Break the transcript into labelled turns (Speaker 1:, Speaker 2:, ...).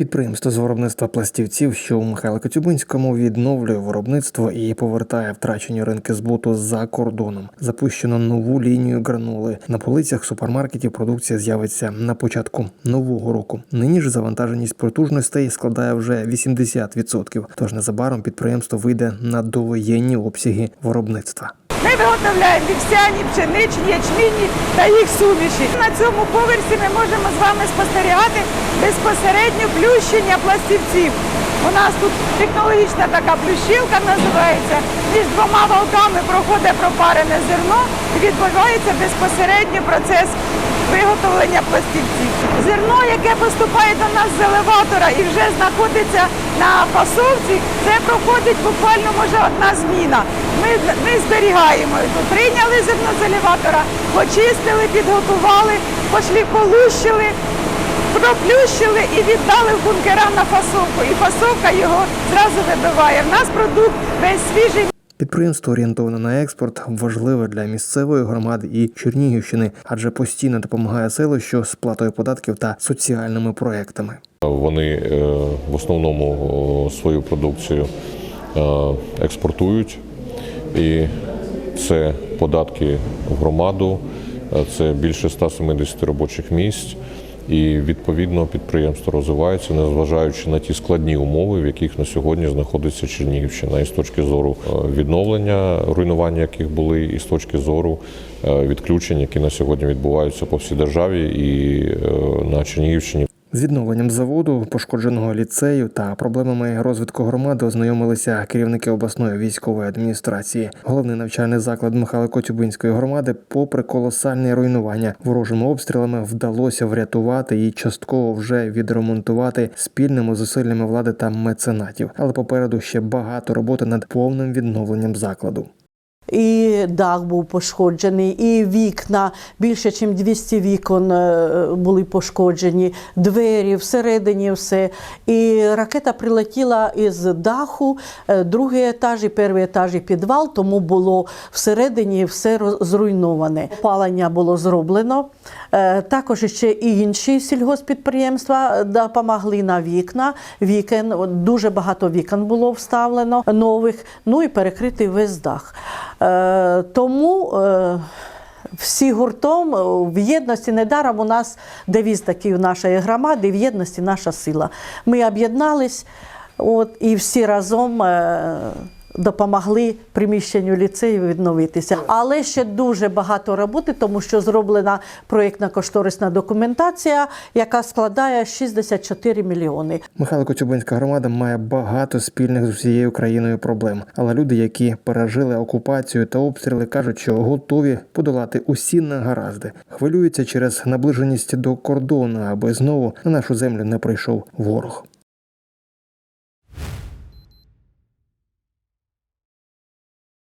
Speaker 1: Підприємство з виробництва пластівців, що у Михайло-Коцюбинському відновлює виробництво і повертає втрачені ринки збуту за кордоном. Запущено нову лінію гранули. На полицях супермаркетів продукція з'явиться на початку нового року. Нині ж завантаженість потужностей складає вже 80%, Тож незабаром підприємство вийде на довоєнні обсяги виробництва.
Speaker 2: Ми виготовляємо вівсяні, пшеничні, ячмінні та їх суміші. На цьому поверсі ми можемо з вами спостерігати безпосередньо плющення пластівців. У нас тут технологічна така плющилка називається. Між двома волками проходить пропарене зерно і відбувається безпосередньо процес виготовлення пластівців. Зерно, яке поступає до нас з елеватора і вже знаходиться на фасовці, це проходить буквально може одна зміна. Ми, ми зберігаємо. Тут прийняли зерно з елеватора, почистили, підготували, пошлі полущили, проплющили і віддали в бункера на фасовку. І фасовка його зразу вибиває. В нас продукт весь свіжий.
Speaker 1: Підприємство орієнтоване на експорт важливе для місцевої громади і Чернігівщини, адже постійно допомагає селищу з платою податків та соціальними проектами.
Speaker 3: Вони е, в основному свою продукцію е, експортують, і це податки в громаду, е, це більше 170 робочих місць. І відповідно підприємство розвивається, незважаючи на ті складні умови, в яких на сьогодні знаходиться Чернігівщина, і з точки зору е, відновлення, руйнування, яких були, і з точки зору е, відключень, які на сьогодні відбуваються по всій державі і е, на Чернігівщині.
Speaker 1: З відновленням заводу, пошкодженого ліцею та проблемами розвитку громади ознайомилися керівники обласної військової адміністрації. Головний навчальний заклад Михайло-Коцюбинської громади, попри колосальні руйнування ворожими обстрілами, вдалося врятувати і частково вже відремонтувати спільними зусиллями влади та меценатів. Але попереду ще багато роботи над повним відновленням закладу.
Speaker 4: І дах був пошкоджений, і вікна, більше ніж 200 вікон е, були пошкоджені, двері, всередині все. І ракета прилетіла із даху, е, другий етаж і перший етаж і підвал, тому було всередині все зруйноване. Опалення було зроблено. Е, Також ще і інші сільгоспідприємства допомогли на вікна. Вікен, дуже багато вікон було вставлено нових, ну і перекритий весь дах. Е, Тому е, всі гуртом е, в єдності недаром у нас девіз такий у нашої громади, в єдності наша сила. Ми об'єднались от, і всі разом. Допомогли приміщенню ліцею відновитися, але ще дуже багато роботи, тому що зроблена проєктна кошторисна документація, яка складає 64 мільйони.
Speaker 1: Михайло Коцюбинська громада має багато спільних з усією країною проблем. Але люди, які пережили окупацію та обстріли, кажуть, що готові подолати усі негаразди. Хвилюються через наближеність до кордону, аби знову на нашу землю не прийшов ворог.